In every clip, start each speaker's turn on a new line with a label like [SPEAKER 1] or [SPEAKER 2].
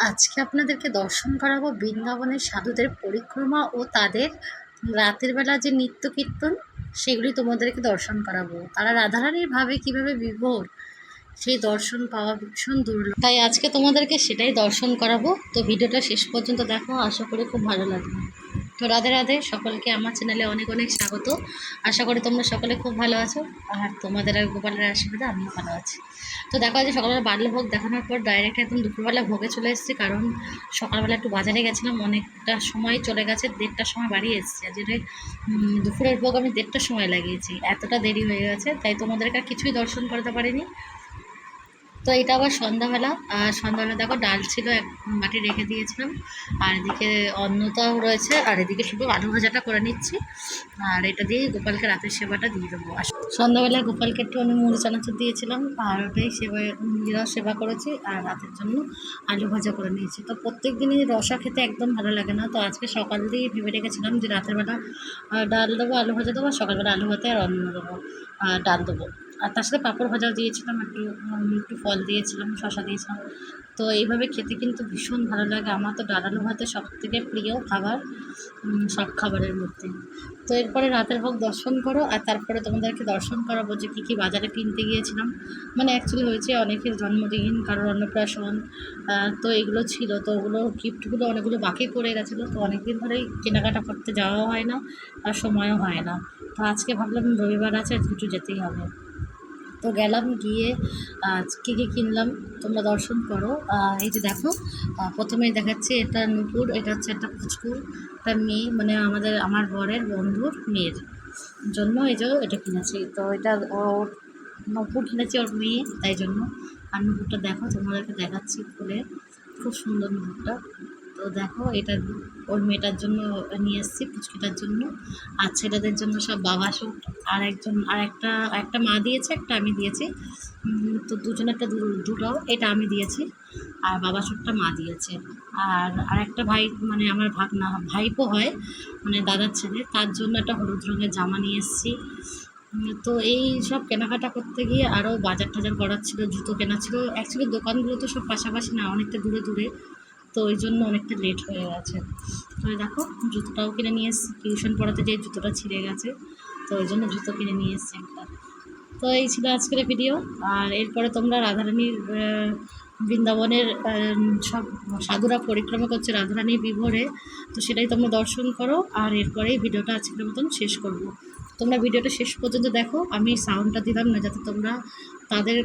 [SPEAKER 1] আজকে আপনাদেরকে দর্শন করাবো বৃন্দাবনের সাধুদের পরিক্রমা ও তাদের রাতের বেলা যে নৃত্য কীর্তন, সেগুলি তোমাদেরকে দর্শন করাবো। তারা রাধারানীর ভাবে কীভাবে বিভোর, সেই দর্শন পাওয়া ভীষণ দুর্লভ। তাই আজকে তোমাদেরকে সেটাই দর্শন করাবো। তো ভিডিওটা শেষ পর্যন্ত দেখো, আশা করি খুব ভালো লাগবে। তো রাধে রাধে, সকলকে আমার চ্যানেলে অনেক অনেক স্বাগত। আশা করি তোমরা সকলে খুব ভালো আছো, আর তোমাদের আর গোপালের আশীর্বাদে আমিও ভালো আছি। তো দেখো, আজ সকালবেলা বাল্যভোগ দেখানোর পর ডাইরেক্ট একদম দুপুরবেলা ভোগে চলে এসেছি, কারণ সকালবেলা একটু বাজারে গেছিলাম, অনেকটা সময় চলে গেছে, দেড়টার সময় বাড়ি এসেছি। আর যেটা দুপুরের ভোগ আমি দেড়টার সময় লাগিয়েছি, এতটা দেরি হয়ে গেছে, তাই তোমাদেরকে আর কিছুই দর্শন করতে পারিনি। তো এটা আবার সন্ধ্যাবেলা। আর সন্ধ্যাবেলা দেখো ডাল ছিল, এক মাটি রেখে দিয়েছিলাম। আর এদিকে অন্নটাও রয়েছে, আর এদিকে শুধু আলু ভাজাটা করে নিচ্ছি। আর এটা দিয়ে গোপালকে রাতের সেবাটা দিয়ে দেবো। আর সন্ধ্যাবেলায় গোপালকে একটু আমি মুড়ি চানাচুর দিয়েছিলাম। আর ওটাই সেবা নিজেরাও সেবা করেছি, আর রাতের জন্য আলু ভাজা করে নিয়েছি। তো প্রত্যেক দিনই রসা খেতে একদম ভালো লাগে না। তো আজকে সকাল দিয়েই ভেবে রেখেছিলাম যে রাতের বেলা ডাল দেবো, আলু ভাজা দেবো সকালবেলা আলু ভাতে আর অন্ন দেবো আর ডাল দেবো। আর তার সাথে পাঁপড় ভাজাও দিয়েছিলাম, একটু একটু ফল দিয়েছিলাম শশা দিয়েছিলাম। তো এইভাবে খেতে কিন্তু ভীষণ ভালো লাগে। আমার তো ডাল আলু ভাতে সব থেকে প্রিয় খাবার সব খাবারের মধ্যে। তো এরপরে রাতের ভোগ দর্শন করো, আর তারপরে তোমাদেরকে দর্শন করাবো যে কী কী বাজারে কিনতে গিয়েছিলাম। মানে অ্যাকচুয়ালি হয়েছে অনেকের জন্মদিন, কারোর অন্নপ্রাশন তো এগুলো ছিল। তো ওগুলো গিফটগুলো অনেকগুলো বাকি পড়ে গেছিল। তো অনেক দিন ধরেই কেনাকাটা করতে যাওয়াও হয় না, আর সময়ও হয় না। তো আজকে ভাবলাম রবিবার আছে একটু যেতেই হবে। তো গেলাম গিয়ে কী কী কিনলাম তোমরা দর্শন করো। এই যে দেখো আহ, প্রথমেই দেখাচ্ছি এটা নুপুর এটা হচ্ছে একটা পুচকু একটা মেয়ে মানে আমাদের আমার বরের বন্ধুর মেয়ের জন্য এই যে এটা কিনেছি। তো এটা ওর নুপুর কিনেছি ওর মেয়ে তাই জন্য। আর নুপুরটা দেখো তোমাদেরকে দেখাচ্ছি খুলে। খুব সুন্দর নুপুরটা। তো দেখো, এটা ওর মেয়েটার জন্য নিয়ে এসেছি, পুচকিটার জন্য। আর ছেলেদের জন্য সব বাবা স্যুট আর একজন, আর একটা একটা মা দিয়েছে, একটা আমি দিয়েছি। তো দুজনেরটা দু- দুটো এটা আমি দিয়েছি, আর বাবা স্যুটটা মা দিয়েছে। আর আরেকটা ভাই মানে আমার ভাগনা, ভাইপো হয় মানে দাদার ছেলে, তার জন্য একটা হলুদ রঙের জামা নিয়ে এসেছি। তো এই সব কেনাকাটা করতে গিয়ে আরও বাজার টাজার করার ছিল, জুতো কেনা ছিল। অ্যাকচুয়ালি দোকানগুলো তো সব পাশাপাশি না, অনেকটা দূরে দূরে তো ওই জন্য অনেকটা লেট হয়ে গেছে। তো দেখো, জুতোটাও কিনে নিয়ে এসেছি। টিউশন পড়াতে যে জুতোটা ছিঁড়ে গেছে, তো ওই জন্য জুতো কিনে নিয়ে এসেছি একটা। তো এই ছিল আজকের ভিডিও আর এরপরে তোমরা রাধারানীর বৃন্দাবনের সব সাধুরা পরিক্রমা করছে রাধারানীর বিভোরে, তো সেটাই তোমরা দর্শন করো। আর এরপরেই ভিডিওটা আজকের মতন শেষ করব। তোমরা ভিডিওটা শেষ পর্যন্ত দেখো। আমি সাউন্ডটা দিলাম না, যাতে তোমরা তাদের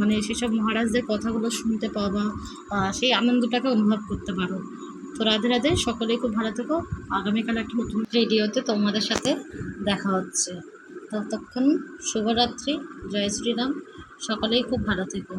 [SPEAKER 1] মানে সেসব মহারাজদের কথাগুলো শুনতে পাও বা সেই আনন্দটাকে অনুভব করতে পারো। তো রাধে রাধে, সকলেই খুব ভালো থেকো। আগামীকাল একটা নতুন ভিডিওতে তোমাদের সাথে দেখা হচ্ছে। ততক্ষণ শুভরাত্রি, জয় শ্রীরাম, সকলেই খুব ভালো থেকো।